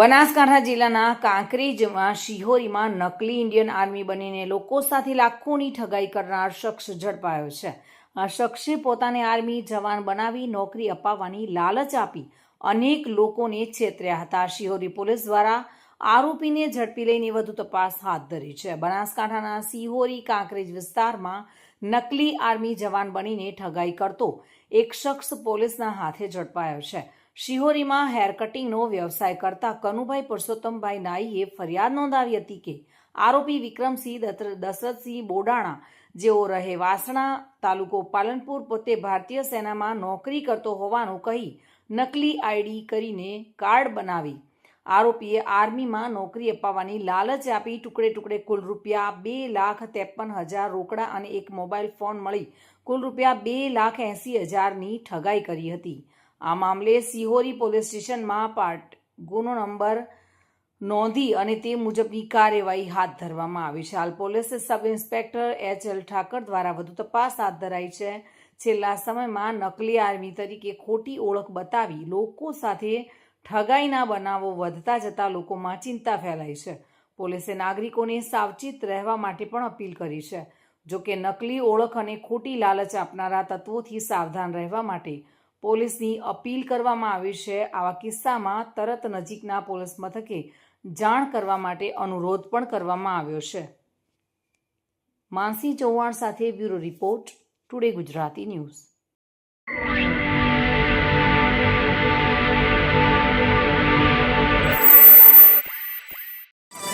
બનાસકાંઠા જિલ્લાના કાંકરેજમાં શિહોરીમાં નકલી Indian army બનીને લોકો સાથે લાખોની ઠગાઈ કરનાર શખ્સ ઝડપાયો છે. આ શખ્સે પોતાને આર્મી જવાન બનાવી નોકરી અપાવવાની લાલચ આપી અનેક લોકોને છેતર્યા હતા. શિહોરી પોલીસ દ્વારા આરોપીને ઝડપી લઈને વધુ તપાસ હાથ ધરી છે. બનાસકાંઠાના સિહોરી કાંકરેજ વિસ્તારમાં નકલી આર્મી જવાન બનીને ઠગાઈ કરતો એક શખ્સ પોલીસના હાથે ઝડપાયો છે. શિહોરીમાં હેર કટિંગનો વ્યવસાય કરતા કનુભાઈ પુરુષોત્તમભાઈ નાઈએ ફરિયાદ નોંધાવી હતી કે આરોપી વિક્રમસિંહ દશરથસિંહ બોડાણા, જેઓ રહે વાસણા તાલુકો પાલનપુર, પોતે ભારતીય સેનામાં નોકરી કરતો હોવાનું કહી નકલી આઈડી કરીને કાર્ડ બનાવી. આરોપીએ આર્મીમાં નોકરી અપાવવાની લાલચ આપી ટુકડે ટુકડે કુલ રૂપિયા બે લાખ ત્રેપન હજાર રોકડા અને એક મોબાઈલ ફોન મળી કુલ રૂપિયા બે લાખ એંસી હજારની ઠગાઈ કરી હતી. આ મામલે સિહોરી પોલીસ સ્ટેશનમાં પાર્ટ ગુનો નંબર નોંધી અને તે મુજબની કાર્યવાહી હાથ ધરવામાં આવી છે. હાલ પોલીસે sub inspector H L Thakar દ્વારા વધુ તપાસ હાથ ધરાઈ છે. છેલ્લા સમયમાં નકલી આર્મી તરીકે ખોટી ઓળખ બતાવી લોકો સાથે ઠગાઈના બનાવો વધતા જતા લોકોમાં ચિંતા ફેલાઈ છે. પોલીસે નાગરિકોને સાવચેત રહેવા માટે પણ અપીલ કરી છે. જો કે નકલી ઓળખ અને ખોટી લાલચ આપનારા તત્વોથી સાવધાન રહેવા માટે પોલીસની અપીલ કરવામાં આવી છે. આવા કિસ્સામાં તરત નજીકના પોલીસ મથકે જાણ કરવા માટે અનુરોધ પણ કરવામાં આવ્યો છે. માનસી ચૌહાણ સાથે bureau report, today Gujarati news.